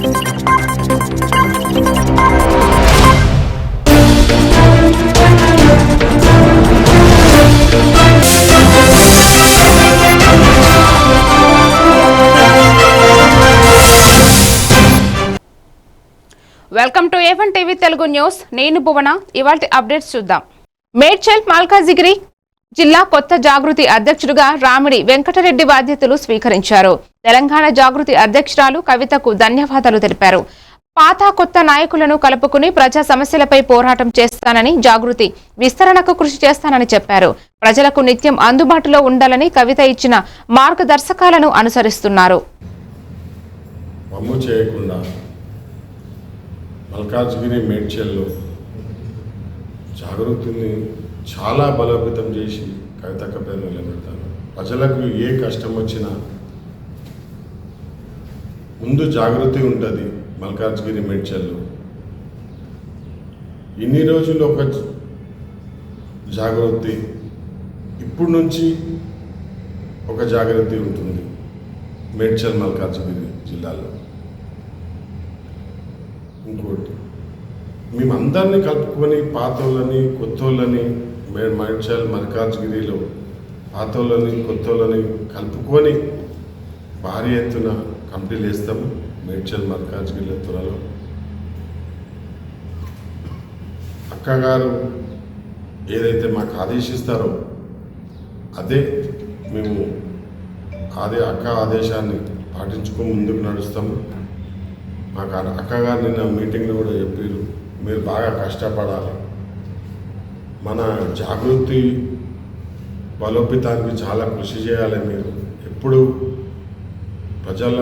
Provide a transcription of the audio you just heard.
Welcome to A one TV Telugu news. నేను భువన. ఇవాళ updates చూద్దాం. మేడ్చల్ మాల్కాజిగిరి జిల్లా కొత్త జాగృతి అధ్యక్షుడిగా రామిడి వెంకటరెడ్డి బాధ్యతలు స్వీకరించారు. తెలంగాణ జాగృతి అధ్యక్షురాలు కవితకు ధన్యవాదాలు తెలిపారు. పాత కొత్త నాయకులను కలుపుకుని ప్రజా సమస్యలపై పోరాటం చేస్తానని జాగృతి విస్తరణకు కృషి చేస్తానని చెప్పారు. ప్రజలకు నిత్యం అందుబాటులో ఉండాలని కవిత ఇచ్చిన మార్గదర్శకాలను అనుసరిస్తున్నారు. జాగృతిని చాలా బలోపేతం చేసి కవితక్క పేరు నిలబెడతాను ప్రజలకు ఏ కష్టం వచ్చినా ముందు జాగృతి ఉంటుంది మల్కాజ్గిరి మేడ్చల్లో. ఇన్ని రోజులు ఒక జ- జాగృతి ఇప్పుడు నుంచి ఒక జాగ్రత్త ఉంటుంది మేడ్చల్ మల్కాజ్గిరి జిల్లాలో. ఇంకోటి మేమందరినీ కలుపుకొని పాతోళ్ళని కొత్తోళ్ళని మే మేడ్చల్ మల్కాజ్గిరిలో పాతోళ్ళని కొత్తోళ్ళని కలుపుకొని భారీ ఎత్తున కమిటీలు వేస్తాము మేడ్చల్ మల్కాజ్గిరిలో త్వరలో. అక్కగారు ఏదైతే మాకు ఆదేశిస్తారో అదే మేము అదే అక్క ఆదేశాన్ని పాటించుకొని ముందుకు నడుస్తాము. మాకు అక్కగారు నిన్న మీటింగ్లో కూడా చెప్పారు మీరు బాగా కష్టపడాలి. మన జాగృతి బలోపేతానికి చాలా కృషి చేయాలి మీరు ఎప్పుడు ప్రజల